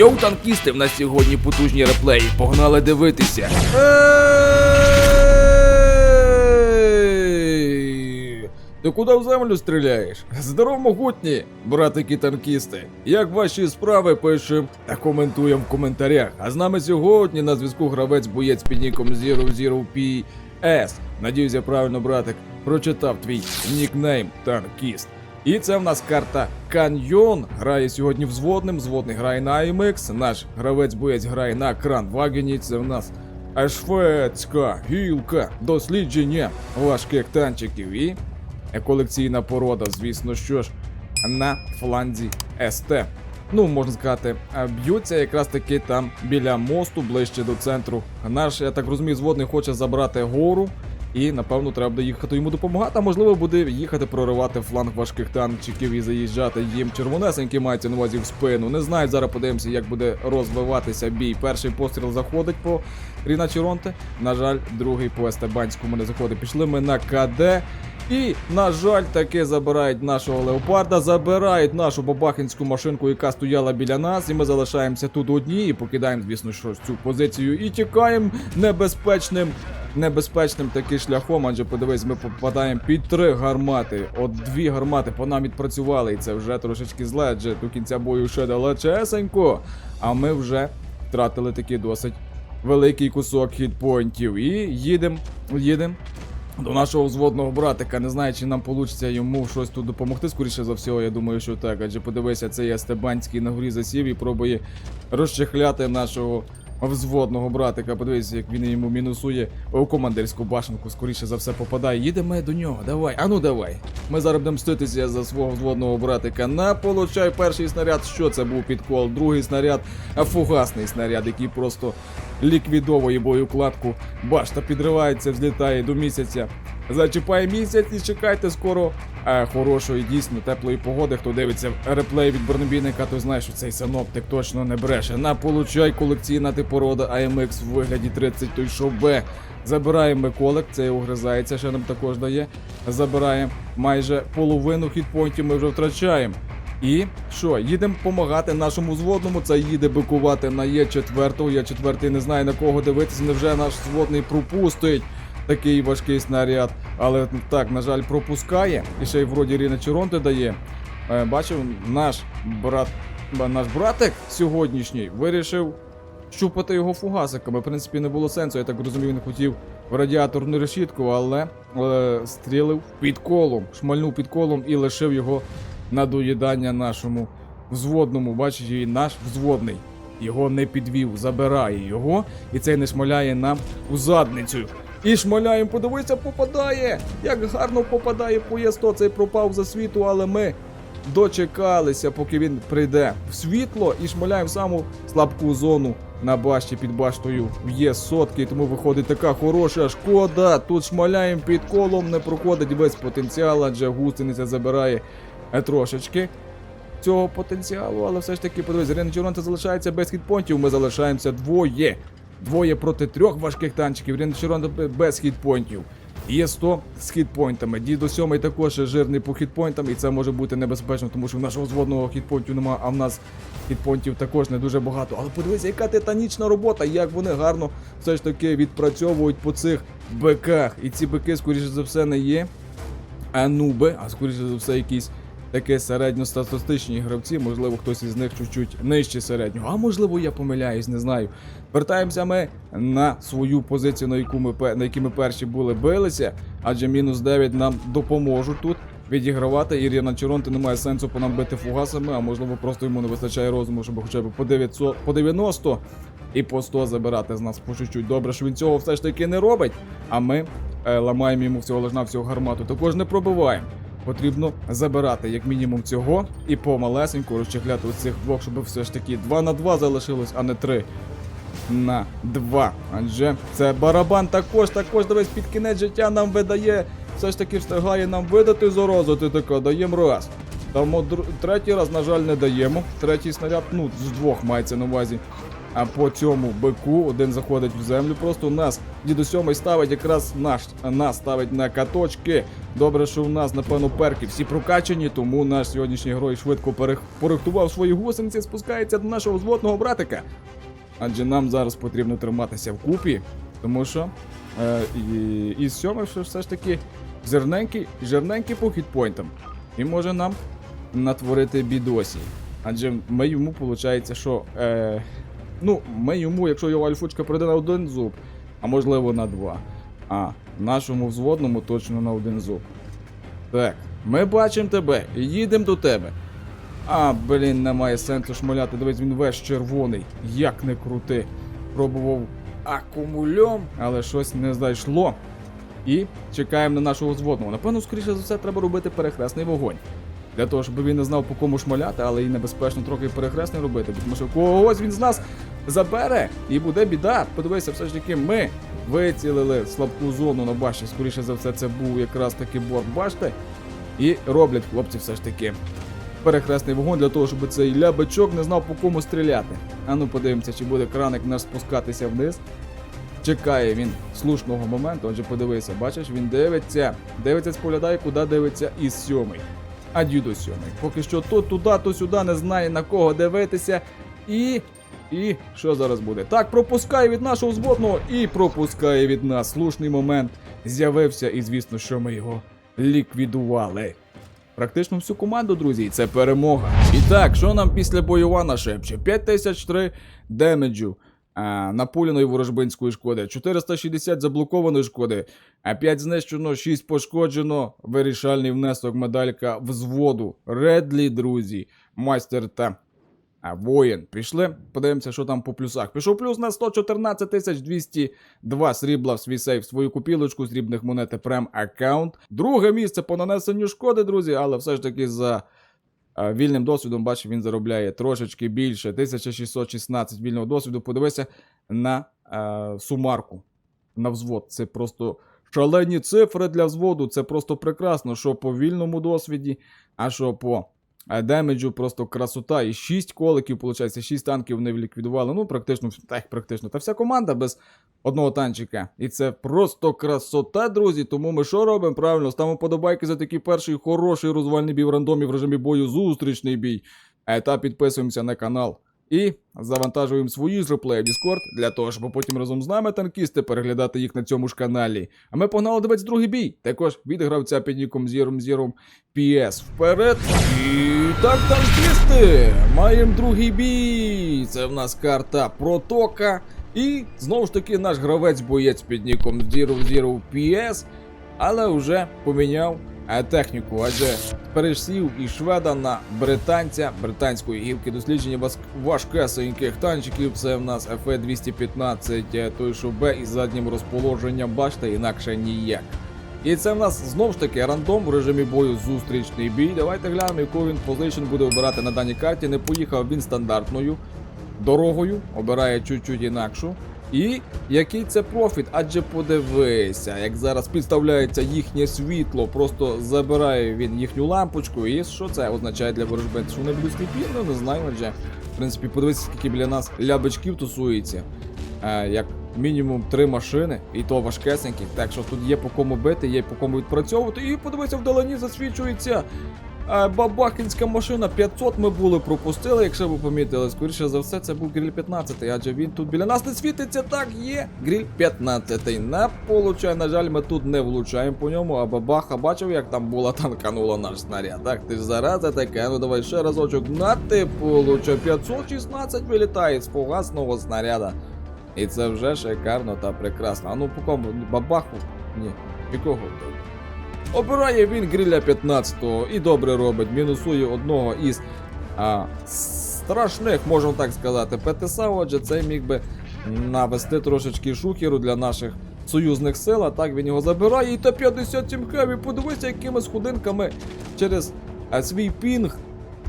Йоу, танкісти, в нас сьогодні потужні реплеї. Погнали дивитися. Ти куди в землю стріляєш? Здоров, могутні, братики танкісти. Як ваші справи пишем та коментуємо в коментарях. А з нами сьогодні на зв'язку гравець боєць під ніком Zero Zero PS. Надіюсь, я правильно, братик, прочитав твій нікнейм танкіст. І це в нас карта Каньйон. Грає сьогодні взводним. Взводний грає на IMX. Наш гравець-боєць грає на Кранвагені. Це в нас шведська гілка дослідження важких танчиків і колекційна порода, звісно, що ж, на фланзі СТ. Ну, можна сказати, б'ються якраз таки там біля мосту, ближче до центру. Наш, я так розумію, зводний хоче забрати гору. І напевно треба буде їхати йому допомагати. А можливо буде їхати проривати фланг важких танчиків і заїжджати їм червонесенькі мається на увазі в спину. Не знаю, зараз подивимося, як буде розвиватися бій. Перший постріл заходить по Ріна Чіронте. На жаль, другий по Естебанському не заходить. Пішли ми на КД. І, на жаль, таки забирають нашого леопарда, забирають нашу бабахинську машинку, яка стояла біля нас, і ми залишаємося тут одні і покидаємо, звісно, що цю позицію і тікаємо небезпечним. Небезпечним таки шляхом, адже подивись, ми попадаємо під три гармати. От дві гармати по нам відпрацювали, і це вже трошечки зле, адже до кінця бою ще далечесенько. А ми вже втратили такий досить великий кусок хітпойнтів. І їдемо, їдемо до нашого взводного братика. Не знаю, чи нам вийде йому щось тут допомогти. Скоріше за всього, я думаю, що так. Адже подивися, цей Естебанський на горі засів і пробує розчехляти нашого взводного братика. Подивись, як він йому мінусує у командирську башенку. Скоріше за все попадає. Їдемо до нього. Давай, а ну давай. Ми зараз будемо мститися за свого взводного братика. На получай перший снаряд. Що це був підкол? Другий снаряд, а фугасний снаряд, який просто ліквідовує боєукладку. Башта підривається, взлітає до місяця. Зачіпає місяць і чекайте скоро е, хорошої, дійсно теплої погоди. Хто дивиться реплей від бронебійника, то знає, що цей синоптик точно не бреше. На получай колекційна типорода AMX в вигляді 30 той що Б. Забираємо колек, це угризається, ще нам також дає. Забираємо майже половину хітпойнтів ми вже втрачаємо. І що, їдемо допомагати нашому зводному. Це їде бикувати на Є4. Є4 не знає на кого дивитися. Невже наш зводний пропустить такий важкий снаряд. Але так, на жаль, пропускає. І ще й вроді Ріна Чоронте дає. Е, Бачив, наш брат, наш братик сьогоднішній вирішив щупати його фугасиками. В принципі, не було сенсу. Я так розумію, він хотів в радіаторну решітку, але е, стрілив під колом, шмальнув під колом і лишив його на доїдання нашому взводному. Бачиш, і наш взводний. Його не підвів, забирає його, і цей не шмаляє нам у задницю. І шмаляємо, подивися, попадає! Як гарно попадає по Є100, цей пропав за світу, але ми дочекалися, поки він прийде в світло і шмаляємо саму слабку зону на башті під баштою є сотки, тому виходить така хороша шкода. Тут шмаляємо під колом, не проходить весь потенціал, адже густиниця забирає е, трошечки цього потенціалу, але все ж таки подивись, Рен Чоронте залишається без хітпонтів. Ми залишаємося двоє. Двоє проти трьох важких танчиків. Рен Чоронте без хітпонтів. Є 100 з хітпойнтами. Дідо сьомий також жирний по хітпойнтам, і це може бути небезпечно, тому що в нашого зводного хітпойнтів немає, а в нас хітпойнтів також не дуже багато. Але подивися, яка титанічна робота, як вони гарно все ж таки відпрацьовують по цих биках. І ці бики, скоріше за все, не є ануби, а скоріше за все, якісь таке середньостатистичні гравці, можливо, хтось із них чуть-чуть нижче середнього. А можливо, я помиляюсь, не знаю. Вертаємося ми на свою позицію, на яку ми на якій ми перші були билися, адже мінус 9 нам допоможуть тут. Відігравати Ірина Чоронти немає сенсу по нам бити фугасами, а можливо просто йому не вистачає розуму, щоб хоча б по 900, по 90 і по 100 забирати з нас по чуть-чуть. Добре, що він цього все ж таки не робить, а ми е, ламаємо йому всього лиш на всього гармату. Також не пробиваємо. Потрібно забирати як мінімум цього і помалесеньку розчехляти оцих двох, щоб все ж таки 2 на 2 залишилось, а не 3 на 2. Адже це барабан також, також дивись під кінець життя нам видає. Все ж таки встигає нам видати заразу. Ти така, даємо раз. От третій раз, на жаль, не даємо. Третій снаряд, ну, з двох мається на увазі. а по цьому бику один заходить в землю. Просто у нас дідо сьомий ставить якраз наш нас ставить на каточки. Добре, що у нас, напевно, перки всі прокачані, тому наш сьогоднішній герой швидко порихтував свої гусениці, спускається до нашого зводного братика. Адже нам зараз потрібно триматися вкупі, тому що е, і, і сьомий все ж таки жирненький, жирненький по хітпойнтам. І може нам натворити бідосі. Адже ми йому виходить, що. Е, ну, ми йому, якщо його альфучка прийде на один зуб, а можливо на два. А нашому взводному точно на один зуб. Так, ми бачимо тебе їдемо до тебе. А, блін, немає сенсу шмаляти. Дивись, він весь червоний. Як не крути. Пробував акумульом, але щось не зайшло. І чекаємо на нашого взводного. Напевно, скоріше за все, треба робити перехресний вогонь. Для того, щоб він не знав по кому шмаляти, але і небезпечно трохи перехресний робити, тому що когось він з нас забере і буде біда. Подивися, все ж таки, ми вицілили слабку зону на башті. Скоріше за все, це був якраз таки борт башти. І роблять хлопці все ж таки перехресний вогонь для того, щоб цей лябачок не знав по кому стріляти. А ну подивимося, чи буде краник наш спускатися вниз. Чекає він слушного моменту, отже, подивися, бачиш, він дивиться, дивиться, споглядає, куди дивиться із сьомий. А дідо сьомий. Поки що то туди, то сюди не знає на кого дивитися. І. І що зараз буде? Так, пропускає від нашого зводного і пропускає від нас. Слушний момент з'явився, і звісно, що ми його ліквідували. Практично всю команду, друзі, це перемога. І так, що нам після бойова нашепче? 5003 демеджу. А, напуляної ворожбинської шкоди, 460 заблокованої шкоди, а 5 знищено, 6 пошкоджено. Вирішальний внесок медалька взводу. Редлі, друзі, майстер та а, воїн. Пішли, подивимося, що там по плюсах. Пішов плюс на 114 202 срібла в свій сейф, свою купілочку срібних монет прем аккаунт. Друге місце по нанесенню шкоди, друзі, але все ж таки за вільним досвідом, бачу, він заробляє трошечки більше. 1616 вільного досвіду. Подивися на е, сумарку на взвод. Це просто шалені цифри для взводу. Це просто прекрасно, що по вільному досвіді, а що по демеджу просто красота. І 6 коликів, виходить, 6 танків вони ліквідували. Ну, практично, так, практично. Та вся команда без одного танчика. І це просто красота, друзі. Тому ми що робимо? Правильно, ставимо подобайки за такий перший хороший розвальний бій в рандомі в режимі бою, зустрічний бій. Та підписуємося на канал. І завантажуємо свої реплеї в Discord для того, щоб потім разом з нами танкісти переглядати їх на цьому ж каналі. А ми погнали дивитися другий бій. Також від гравця під ніком Зіром Зіром PS вперед. І так, танкісти! Маємо другий бій. Це в нас карта Протока. І знову ж таки наш гравець-боєць під ніком Zero Zero PS, але вже поміняв е, техніку, адже пересів із шведа на британця британської гілки дослідження важкесеньких танчиків. Це в нас FE-215, е, той що Б із заднім розположенням, бачите, інакше ніяк. І це в нас знову ж таки рандом в режимі бою зустрічний бій. Давайте глянемо, яку він позицію буде обирати на даній карті. Не поїхав він стандартною дорогою, обирає чуть-чуть інакшу. І який це профіт? Адже подивися, як зараз підставляється їхнє світло, просто забирає він їхню лампочку. І що це означає для ворожбин? Що вони будуть сліпі? Ну не знаю, адже в принципі подивися, скільки біля нас лябочків тусується. Е, як мінімум три машини, і то важкесеньких. Так що тут є по кому бити, є по кому відпрацьовувати. І подивися, вдалині засвічується. Е, Бабахінська машина 500 ми були пропустили, якщо ви помітили. Скоріше за все, це був гриль 15, адже він тут біля нас не світиться. Так, є. Гриль 15. Не получає, на жаль, ми тут не влучаємо по ньому, а бабаха бачив, як там була танканула наш снаряд. Так, ти ж зараза таке, ну давай ще разочок. На ти получай. 516 вилітає з фугасного снаряда. І це вже шикарно та прекрасно. А ну по кому? Бабаху? Ні. Якого? Обирає він гриля 15-го і добре робить. Мінусує одного із а, страшних, можна так сказати, ПТСА. Отже, це міг би навести трошечки шухеру для наших союзних сил. А так він його забирає. І та 57 Хеві, подивися, якими сходинками через свій пінг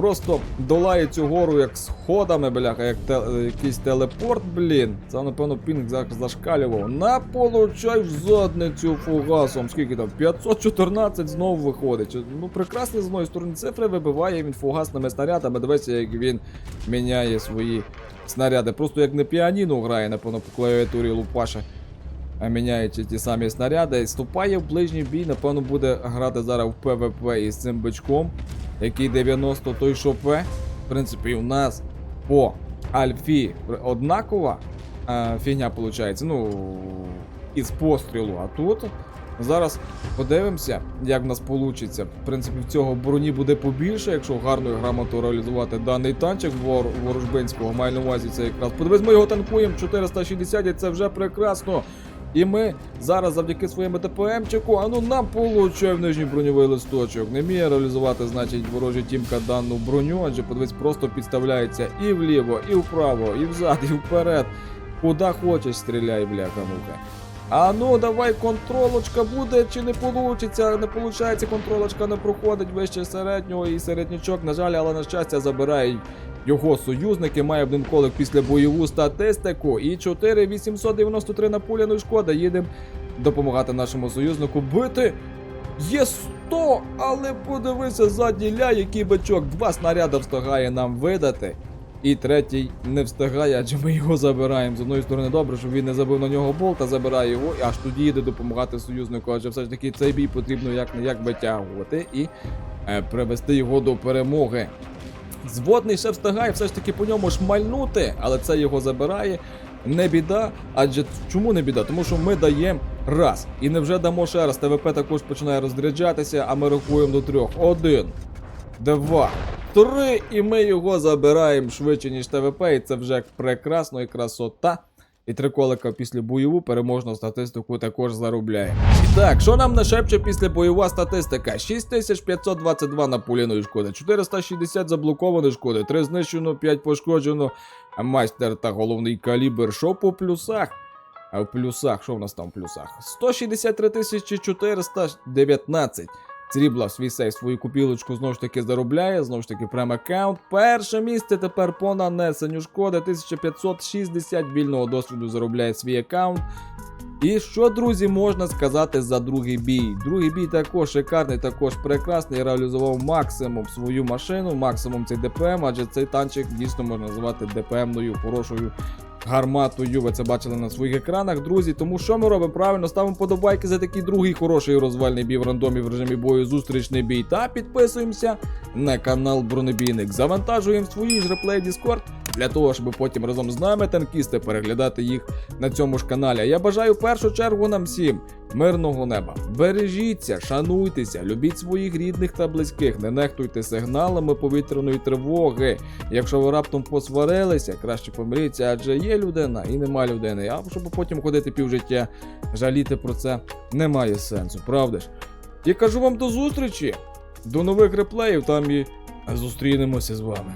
просто долає цю гору як сходами, бляха, як те, якийсь телепорт, блін. Це, напевно, пінг зашкалював. На получай в задницю фугасом. Скільки там? 514 знову виходить. Ну, прекрасні з одної сторони цифри вибиває він фугасними снарядами. Дивися, як він міняє свої снаряди. Просто як не піаніно грає, напевно, по клавіатурі лупаше. А міняючи ті самі снаряди, вступає в ближній бій, напевно, буде грати зараз в ПВП із цим бичком, який 90 той що П. В принципі, у нас по Альфі однакова а, фігня виходить. Ну, із пострілу. А тут зараз подивимося, як в нас вийде. В принципі, в цього броні буде побільше, якщо гарно і грамотно реалізувати даний танчик вор... ворожбинського. Маю на увазі це якраз. Подивись, ми його танкуємо 460, і це вже прекрасно. І ми зараз завдяки своєму ДПМчику, а ну нам получає в нижній броньовий листочок. Не вміє реалізувати, значить, ворожа тімка дану броню, адже подивись, просто підставляється і вліво, і вправо, і взад, і вперед. Куди хочеш, стріляй, бляха-муха. А ну давай контролочка буде чи не получиться, не получається, контролочка не проходить вище середнього і середнячок, на жаль, але на щастя забирають його союзники, один колик після бойову статистику і 4893 напуляної шкода. Їдемо допомагати нашому союзнику бити. Є 100, але подивися задній ля, який бичок. Два снаряди встигає нам видати. І третій не встигає, адже ми його забираємо. З одної сторони, добре, що він не забив на нього болта, забирає його, аж тоді їде допомагати союзнику. Адже все ж таки цей бій потрібно як не як витягувати і е, привести його до перемоги. Зводний ще встигає все ж таки по ньому шмальнути, але це його забирає. Не біда, адже чому не біда? Тому що ми даємо раз. І не вже дамо ще раз. ТВП також починає розряджатися, а ми рахуємо до трьох. Один, два, три. І ми його забираємо швидше, ніж ТВП. І це вже прекрасно і красота. І три колика після бойову переможну статистику також заробляє. І так, що нам нашепче після бойова статистика? 6522 напуляної шкоди, 460 заблокованої шкоди, 3 знищено, 5 пошкоджено. А майстер та головний калібр. Що по плюсах? А в плюсах, що в нас там в плюсах? 163 419. Срібла свій сейф свою купілочку знову ж таки заробляє, знову ж таки прем аккаунт. Перше місце тепер по нанесенню шкоди. 1560 вільного досвіду заробляє свій аккаунт. І що, друзі, можна сказати за другий бій? Другий бій також шикарний, також прекрасний. Реалізував максимум свою машину, максимум цей ДПМ, адже цей танчик дійсно можна назвати ДПМною, хорошою гарматою. Ви це бачили на своїх екранах, друзі. Тому що ми робимо? Правильно ставимо подобайки за такий другий хороший розвальний бій в рандомі в режимі бою, зустрічний бій. Та підписуємося на канал Бронебійник. Завантажуємо свої ж реплеї Discord для того, щоб потім разом з нами танкісти переглядати їх на цьому ж каналі. Я бажаю в першу чергу нам всім мирного неба. Бережіться, шануйтеся, любіть своїх рідних та близьких, не нехтуйте сигналами повітряної тривоги. Якщо ви раптом посварилися, краще помиріться, адже є людина і нема людини. А щоб потім ходити півжиття, жаліти про це немає сенсу, правда ж? І кажу вам до зустрічі, до нових реплеїв, там і зустрінемося з вами.